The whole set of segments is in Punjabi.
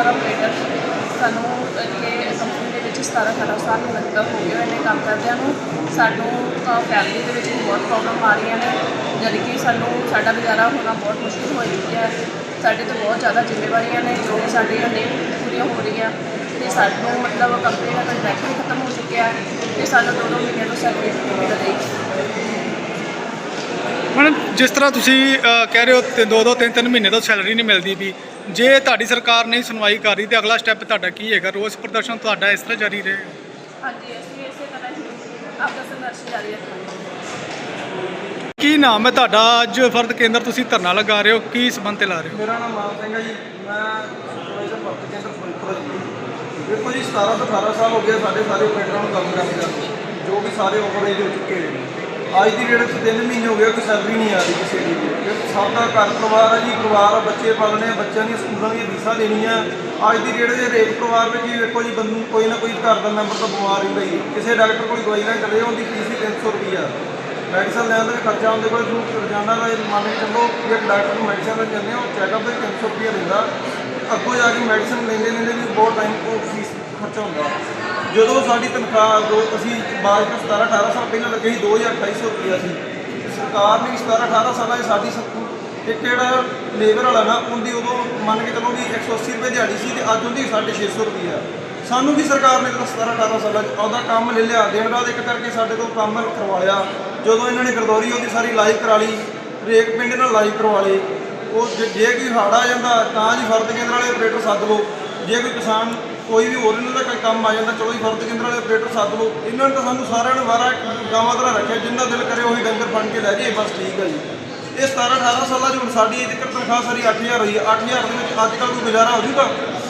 ਪਰ ਆਪਰੇਟਰ ਸਾਨੂੰ ਇੱਥੇ ਕੰਪਨੀ ਦੇ ਵਿੱਚ 17 18 ਸਾਲ ਲਗਭਗ ਹੋ ਗਏ ਹੋਏ ਨੇ ਕੰਮ ਕਰਦਿਆਂ ਨੂੰ। ਸਾਨੂੰ ਫੈਮਿਲੀ ਦੇ ਵਿੱਚ ਬਹੁਤ ਪ੍ਰੋਬਲਮ ਆ ਰਹੀਆਂ ਨੇ। ਜਦ ਕਿ ਸਾਨੂੰ ਸਾਡਾ ਗੁਜ਼ਾਰਾ ਹੋਣਾ ਬਹੁਤ ਮੁਸ਼ਕਿਲ ਹੋ ਚੁੱਕਿਆ ਹੈ। ਸਾਡੇ ਤੇ ਬਹੁਤ ਜ਼ਿਆਦਾ ਜ਼ਿੰਮੇਵਾਰੀਆਂ ਨੇ ਜੋ ਕਿ ਸਾਡੀਆਂ ਨਹੀਂ ਪੂਰੀਆਂ ਹੋ ਰਹੀਆਂ। ਤੇ ਸਾਨੂੰ ਮਤਲਬ ਕੰਪਨੀ ਦਾ ਕੰਟਰੈਕਟ ਵੀ ਖਤਮ ਹੋ ਚੁੱਕਿਆ ਹੈ ਤੇ ਸਾਨੂੰ ਦੋ ਦੋ ਮਹੀਨੇ ਤੋਂ ਸੈਲਰੀ ਨਹੀਂ ਮਿਲ ਰਹੀ। ਮੈਡਮ ਜਿਸ ਤਰ੍ਹਾਂ ਤੁਸੀਂ ਕਹਿ ਰਹੇ ਹੋ ਦੋ ਦੋ ਤਿੰਨ ਤਿੰਨ ਮਹੀਨੇ ਤੋਂ ਸੈਲਰੀ ਨਹੀਂ ਮਿਲਦੀ ਵੀ ਜੇ ਤੁਹਾਡੀ ਸਰਕਾਰ ਨਹੀਂ ਸੁਣਵਾਈ ਕਰ ਰਹੀ ਤੇ ਅਗਲਾ ਸਟੈਪ ਤੁਹਾਡਾ ਕੀ ਹੈਗਾ? ਰੋਸ ਪ੍ਰਦਰਸ਼ਨ ਤੁਹਾਡਾ ਇਸ ਤਰ੍ਹਾਂ ਜਾਰੀ ਰਹੇਗਾ ਹਾਂਜੀ ਅਸੀਂ ਇਸੇ ਤਰ੍ਹਾਂ ਹੀ ਆਪਦਾ ਸੰਘਰਸ਼ ਜਾਰੀ ਰੱਖਾਂਗੇ। ਕੀ ਨਾਮ ਹੈ ਤੁਹਾਡਾ? ਅੱਜ ਫਰਦ ਕੇਂਦਰ ਤੁਸੀਂ ਧਰਨਾ ਲਗਾ ਰਹੇ ਹੋ। ਕੀ ਸਬੰਧ ਤੇ ਲਾ ਰਹੇ ਹੋ? ਮੇਰਾ ਨਾਮ ਮਾਨ ਸਿੰਘ ਹੈ ਜੀ। ਮੈਂ ਸੁਪਰਵਾਈਜ਼ਰ ਭਰਤੀ ਕੇਂਦਰ ਫਿਰੋਜ਼ਪੁਰ ਦਾ ਜੀ। ਦੇਖੋ ਜੀ 17 ਤੋਂ 18 ਸਾਲ ਹੋ ਗਏ ਸਾਡੇ ਸਾਰੇ ਆਪਰੇਟਰਾਂ ਨੂੰ ਕੰਮ ਕਰਦੇ ਕਰਦੇ ਜੋ ਕਿ ਸਾਰੇ ਓਵਰਏਜ ਹੋ ਚੁੱਕੇ ਨੇ। ਅੱਜ ਦੀ ਡੇਟ 'ਚ 3 ਮਹੀਨੇ ਹੋ ਗਏ ਕੋਈ ਸੈਲਰੀ ਨਹੀਂ ਆ ਰਹੀ ਕਿਸੇ ਦੀ ਵੀ। ਸਭ ਦਾ ਘਰ ਪਰਿਵਾਰ ਹੈ ਜੀ ਪਰਿਵਾਰ ਆ ਬੱਚੇ ਪਾਲਣੇ ਆ, ਬੱਚਿਆਂ ਦੀਆਂ ਸਕੂਲਾਂ ਦੀਆਂ ਫੀਸਾਂ ਦੇਣੀਆਂ। ਅੱਜ ਦੀ ਡੇਟ ਦੇ ਰੇਟ ਪਰਿਵਾਰ ਵਿੱਚ ਜੀ ਵੇਖੋ ਜੀ ਬੰਦੂ ਕੋਈ ਨਾ ਕੋਈ ਘਰ ਦਾ ਮੈਂਬਰ ਤਾਂ ਬਿਮਾਰ ਹੀ। ਰਹੀ ਕਿਸੇ ਡਾਕਟਰ ਕੋਲ ਦਵਾਈ ਲੈਣ ਚਲੇ ਉਹਦੀ ਫੀਸ ਹੀ 300 ਰੁਪਈਆ। ਮੈਡੀਸਨ ਲੈਣ ਦਾ ਵੀ ਖਰਚਾ ਉਹਦੇ ਕੋਲ ਨੂੰ ਰੋਜ਼ਾਨਾ ਦਾ ਇਹ ਮੰਨ ਕੇ ਚੱਲੋ ਵੀ ਇੱਕ ਡਾਕਟਰ ਨੂੰ ਮੈਡੀਸਨ ਲੈਣ ਜਾਂਦੇ ਆ ਉਹ ਚੈੱਕਅਪ ਦੇ 300 ਰੁਪਈਆ ਲੈਂਦਾ ਅੱਗੋਂ ਜਾ ਕੇ ਮੈਡੀਸਨ ਲੈਂਦੇ ਲੈਂਦੇ ਵੀ ਬਹੁਤ ਟਾਈਮ ਉਹ ਫੀਸ ਖਰਚਾ ਹੁੰਦਾ। ਜਦੋਂ ਸਾਡੀ ਤਨਖਾਹ ਦੋ, ਅਸੀਂ ਬਾਅਦ ਵਿੱਚ 17 18 ਸਾਲ ਪਹਿਲਾਂ ਲੱਗੇ ਸੀ 2250 ਰੁਪਈਆ ਸੀ। ਸਰਕਾਰ ਨੇ 17 18 ਸਾਲਾਂ 'ਚ ਸਾਡੀ ਸਭ ਇੱਕ ਜਿਹੜਾ ਲੇਬਰ ਵਾਲਾ ਨਾ, ਉਹਦੀ ਉਦੋਂ ਮੰਨ ਕੇ ਚੱਲੋ ਵੀ 180 ਰੁਪਏ ਦਿਹਾੜੀ ਸੀ ਤੇ ਅੱਜ ਉਹਦੀ 650 ਰੁਪਈਆ। ਸਾਨੂੰ ਵੀ ਸਰਕਾਰ ਨੇ ਤਾਂ 17 18 ਸਾਲਾਂ 'ਚ ਉਹਦਾ ਕੰਮ ਲੈ ਲਿਆ, ਦਿਨ ਰਾਤ ਇੱਕ ਕਰਕੇ ਸਾਡੇ ਤੋਂ ਕੰਮ ਕਰਵਾ ਲਿਆ, ਜਦੋਂ ਇਹਨਾਂ ਨੇ ਗਰਦੌਰੀ ਉਹਦੀ ਸਾਰੀ ਲਾਈਵ ਕਰਾ ਲਈ ਰੇਕ ਪਿੰਡ ਨਾਲ ਲਾਈਵ ਕਰਵਾ ਲਈ ਉਹ ਜੇ- ਜੇ ਕੋਈ ਹੜ੍ਹ ਆ ਜਾਂਦਾ ਤਾਂ ਜੀ ਫਰਦ ਕੇਂਦਰ ਵਾਲੇ ਆਪਰੇਟਰ ਸੱਦ ਲਓ, ਜੇ ਕੋਈ ਕਿਸਾਨ ਕੋਈ ਵੀ ਹੋਰ ਇਹਨਾਂ ਦਾ ਕੋਈ ਕੰਮ ਆ ਜਾਂਦਾ, ਚਲੋ ਜੀ, ਫਰਦ ਕੇਂਦਰ ਵਾਲੇ ਆਪਰੇਟਰ ਸੱਦ ਲਓ। ਇਹਨਾਂ ਨੇ ਤਾਂ ਸਾਨੂੰ ਸਾਰਿਆਂ ਨੂੰ ਵਾਰਾ ਗਾਵਾਂ ਤਰ੍ਹਾਂ ਰੱਖਿਆ, ਜਿੰਨਾ ਦਿਲ ਕਰੇ ਉਹੀ ਡੰਗਰ ਫੜ ਕੇ ਲੈ ਜਾਈਏ ਬਸ ਠੀਕ ਆ ਜੀ। ਇਹ 17 18 ਸਾਲਾਂ 'ਚ ਹੁਣ ਸਾਡੀ ਇਹਦੀ ਤਨਖਾਹ ਸਾਰੀ 8000 ਹੋਈ ਹੈ 8000 ਦੇ ਵਿੱਚ ਅੱਜ ਕੱਲ੍ਹ ਕੋਈ ਗੁਜ਼ਾਰਾ ਹੋ ਜੂਗਾ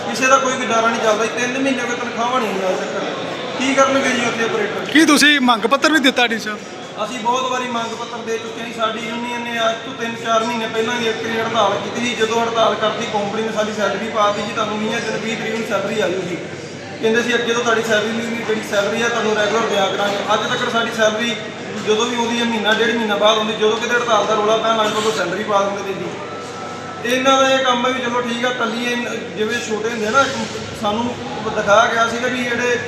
ਕਿਸੇ ਦਾ ਕੋਈ ਗੁਜ਼ਾਰਾ ਨਹੀਂ ਚੱਲਦਾ ਜੀ, ਤਿੰਨ ਮਹੀਨੇ ਕੋਈ ਤਨਖਾਹਾਂ ਨਹੀਂ ਹੋਈਆਂ ਅੱਜ ਕੀ ਕਰਨਗੇ ਜੀ ਉੱਥੇ ਆਪਰੇਟਰ ਕੀ ਤੁਸੀਂ ਮੰਗ ਪੱਤਰ ਵੀ ਦਿੱਤਾ ਡੀ ਸਾਹਿਬ? ਅਸੀਂ ਬਹੁਤ ਵਾਰੀ ਮੰਗ ਪੱਤਰ ਦੇ ਚੁੱਕੇ ਹਾਂ ਸਾਡੀ ਯੂਨੀਅਨ ਨੇ ਅੱਜ ਤੋਂ 3-4 ਮਹੀਨੇ ਪਹਿਲਾਂ ਹੀ ਇੱਕ ਵਾਰੀ ਹੜਤਾਲ ਕੀਤੀ ਸੀ, ਜਦੋਂ ਹੜਤਾਲ ਕਰਤੀ ਕੰਪਨੀ ਨੇ ਸਾਡੀ ਸੈਲਰੀ ਪਾਤੀ ਜੀ, ਤੁਹਾਨੂੰ 20 ਦਿਨ 20 ਤਰੀਕ ਨੂੰ ਸੈਲਰੀ ਆ ਜੂਗੀ। ਕਹਿੰਦੇ ਸੀ, ਅੱਗੇ ਤੋਂ ਤੁਹਾਡੀ ਸੈਲਰੀ ਨਹੀਂ ਜਿਹੜੀ ਸੈਲਰੀ ਆ, ਤੁਹਾਨੂੰ ਰੈਗੂਲਰ ਦਿਆ ਕਰਾਂਗੇ। ਅੱਜ ਤੱਕ ਸਾਡੀ ਸੈਲਰੀ ਜਦੋਂ ਵੀ ਆਉਂਦੀ ਹੈ, ਮਹੀਨਾ, ਡੇਢ ਮਹੀਨਾ ਬਾਅਦ ਆਉਂਦੀ, ਜਦੋਂ ਕਿਤੇ ਹੜਤਾਲ ਦਾ ਰੋਲਾ ਪੈਣ ਲੱਗ ਪਊ ਸੈਲਰੀ ਪਾ ਦਿੰਦੇ ਨੇ ਜੀ। ਇਹਨਾਂ ਦਾ ਇਹ ਕੰਮ ਹੈ ਵੀ ਚਲੋ ਠੀਕ ਆ ਕੱਲੀ ਇਹ ਜਿਵੇਂ ਛੋਟੇ ਹੁੰਦੇ ਨਾ, ਸਾਨੂੰ ਦਿਖਾਇਆ ਗਿਆ ਸੀਗਾ ਵੀ ਜਿਹੜੇ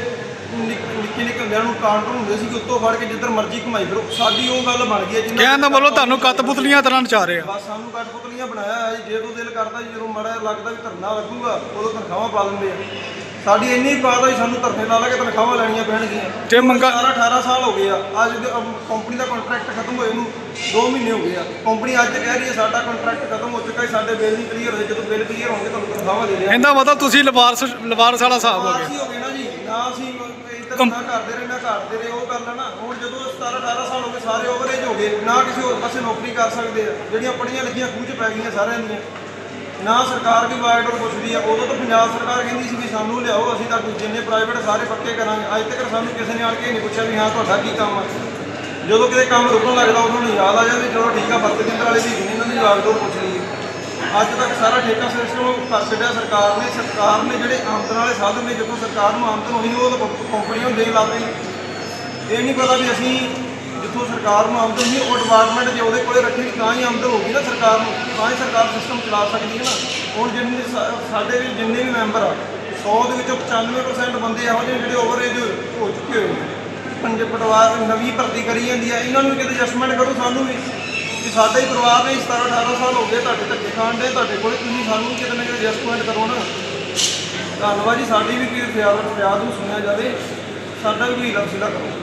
ਨਿੱਕ- ਨਿੱਕੇ ਹੁੰਦਿਆਂ ਨੂੰ ਕਾਊਂਟਰ ਹੁੰਦੇ ਸੀ ਕਿ ਉੱਤੋਂ ਫੜ ਕੇ ਜਿੱਧਰ ਮਰਜ਼ੀ ਘੁਮਾਈ ਫਿਰੋ। ਸਾਡੀ ਉਹ ਗੱਲ ਬਣ ਗਈ ਹੈ ਜਿੰਨਾ ਕਹਿਣ ਦਾ ਮਤਲਬ ਤੁਹਾਨੂੰ ਕਤਪੁਤਲੀਆਂ ਤਰ੍ਹਾਂ ਨਚਾ ਰਹੇ ਆ। ਬਸ ਸਾਨੂੰ ਕਠਪੁਤਲੀਆਂ ਬਣਾਇਆ ਹੈ ਜੀ। ਜਦੋਂ ਦਿਲ ਕਰਦਾ ਜੀ ਜਦੋਂ ਮੜਾ ਲੱਗਦਾ ਵੀ ਧਰਨਾ ਲੱਗੂਗਾ ਉਦੋਂ ਤਨਖਾਹਾਂ ਪਾ ਦਿੰਦੇ ਆ। ਸਾਡੀ ਇੰਨੀ ਬਾਤ ਜੀ ਸਾਨੂੰ ਧਰਨੇ ਲਾ ਲਾ ਕੇ ਤਨਖਾਹਾਂ ਲੈਣੀਆਂ ਪੈਣਗੀਆਂ। ਤੇ ਮੰਗਾ 17 18 ਸਾਲ ਹੋ ਗਏ ਆ। ਅੱਜ ਦੇ ਕੰਪਨੀ ਦਾ ਕੰਟਰੈਕਟ ਖਤਮ ਹੋਏ ਨੂੰ 2 ਮਹੀਨੇ ਹੋ ਗਏ ਆ। ਕੰਪਨੀ ਅੱਜ ਕਹਿ ਰਹੀ ਹੈ ਸਾਡਾ ਕੰਟਰੈਕਟ ਖਤਮ ਹੋ ਚੁੱਕਾ ਹੈ ਸਾਡੇ ਬਿੱਲ ਨਹੀਂ ਕਲੀਅਰ ਹੋਏ। ਜਦੋਂ ਬਿੱਲ ਕਲੀਅਰ ਹੋਣਗੇ ਤੁਹਾਨੂੰ ਤਨਖਾਹਾਂ ਦੇ ਦਿਆਂਗੇ। ਇਹਦਾ ਮਤਲਬ ਤੁਸੀਂ ਲਵਾਰਸ ਲਵਾਰਸ ਵਾਲਾ ਹਿਸਾਬ ਹੋ ਅਸੀਂ ਹੋ ਗਏ ਕਰਦੇ ਰਹੇ ਨਾ ਕਰਦੇ ਰਹੇ ਉਹ ਗੱਲ ਆ ਨਾ। ਹੁਣ ਜਦੋਂ 17 18 ਸਾਲ ਹੋ ਗਏ ਸਾਰੇ ਓਵਰੇਜ ਹੋ ਗਏ ਨਾ ਕਿਸੇ ਹੋਰ ਪਾਸੇ ਨੌਕਰੀ ਕਰ ਸਕਦੇ ਆ। ਜਿਹੜੀਆਂ ਪੜ੍ਹੀਆਂ ਲਿਖੀਆਂ ਖੂਹ 'ਚ ਪੈ ਗਈਆਂ ਸਾਰਿਆਂ ਦੀਆਂ। ਨਾ ਸਰਕਾਰ ਕੋਈ ਵਾਇਡਰ ਪੁੱਛਦੀ ਆ। ਉਦੋਂ ਤਾਂ ਪੰਜਾਬ ਸਰਕਾਰ ਕਹਿੰਦੀ ਸੀ ਵੀ ਸਾਨੂੰ ਲਿਆਓ ਅਸੀਂ ਤਾਂ ਜਿੰਨੇ ਪ੍ਰਾਈਵੇਟ ਸਾਰੇ ਪੱਕੇ ਕਰਾਂਗੇ। ਅੱਜ ਤੱਕ ਸਾਨੂੰ ਕਿਸੇ ਨੇ ਆਣ ਕੇ ਨਹੀਂ ਪੁੱਛਿਆ ਵੀ ਹਾਂ ਤੁਹਾਡਾ ਕੀ ਕੰਮ ਆ। ਜਦੋਂ ਕਿਤੇ ਕੰਮ ਰੁਕਣ ਲੱਗਦਾ ਉਦੋਂ ਨੂੰ ਯਾਦ ਆ ਜਾਂਦੀ ਚਲੋ ਠੀਕ ਆ ਫ਼ਰਕ ਕੇਂਦਰ ਵਾਲੇ ਵੀ ਇਹਨਾਂ ਦੀ ਲਾਗਡੋਰ ਪੁੱਛ ਲਈਏ ਅੱਜ ਤੱਕ ਸਾਰਾ ਠੇਕਾ ਸਿਸਟਮ ਕਰ ਛੱਡਿਆ ਸਰਕਾਰ ਨੇ ਸਰਕਾਰ ਨੇ ਜਿਹੜੇ ਆਮਦਨ ਵਾਲੇ ਸਾਧਨ ਨੇ ਜਦੋਂ ਸਰਕਾਰ ਨੂੰ ਆਮਦਨ ਹੋਈ ਉਹ ਤਾਂ ਕੰਪਨੀਆਂ ਨੂੰ ਦੇਣ ਲੱਗ ਪਈ ਇਹ ਨਹੀਂ ਪਤਾ ਵੀ ਅਸੀਂ ਜਿੱਥੋਂ ਸਰਕਾਰ ਨੂੰ ਆਮਦਨ ਹੋਈ, ਉਹ ਡਿਪਾਰਟਮੈਂਟ ਜੇ ਉਹਦੇ ਕੋਲੇ ਰੱਖੀ ਤਾਂ ਹੀ ਆਮਦਨ ਹੋਊਗੀ ਨਾ ਸਰਕਾਰ ਨੂੰ, ਤਾਂ ਹੀ ਸਰਕਾਰ ਸਿਸਟਮ ਚਲਾ ਸਕਦੀ ਹੈ ਨਾ। ਹੁਣ ਜਿੰਨੇ ਸਾਡੇ ਵੀ ਜਿੰਨੇ ਵੀ ਮੈਂਬਰ ਆ 100 ਦੇ ਵਿੱਚੋਂ 95% ਬੰਦੇ ਇਹੋ ਜਿਹੇ ਜਿਹੜੇ ਓਵਰ ਏਜ ਹੋ ਚੁੱਕੇ ਹੋਏ ਨੇ। ਪੰਜ ਪਰਿਵਾਰ ਨਵੀਂ ਭਰਤੀ ਕਰੀ ਜਾਂਦੀ ਆ, ਇਹਨਾਂ ਨੂੰ ਕਿਤੇ ਐਡਜਸਟਮੈਂਟ ਕਰੋ ਸਾਨੂੰ ਵੀ। ਕਿ ਸਾਡਾ ਹੀ ਪਰਿਵਾਰ ਨੇ 17 18 ਸਾਲ ਹੋ ਗਏ ਤੁਹਾਡੇ ਧੱਕੇ ਖਾਣ ਦੇ। ਤੁਹਾਡੇ ਕੋਲ ਤੁਸੀਂ ਸਾਨੂੰ ਕਿਤੇ ਨਾ ਕਿਤੇ ਐਡਜਸਟਮੈਂਟ ਕਰੋ ਨਾ। ਧੰਨਵਾਦ ਜੀ, ਸਾਡੀ ਵੀ ਕੋਈ ਫਰਿਆਦ ਨੂੰ ਸੁਣਿਆ ਜਾਵੇ। ਸਾਡਾ ਵੀ ਕੋਈ ਲਫ਼ਜ਼ੀਲਾ ਕਰੋ।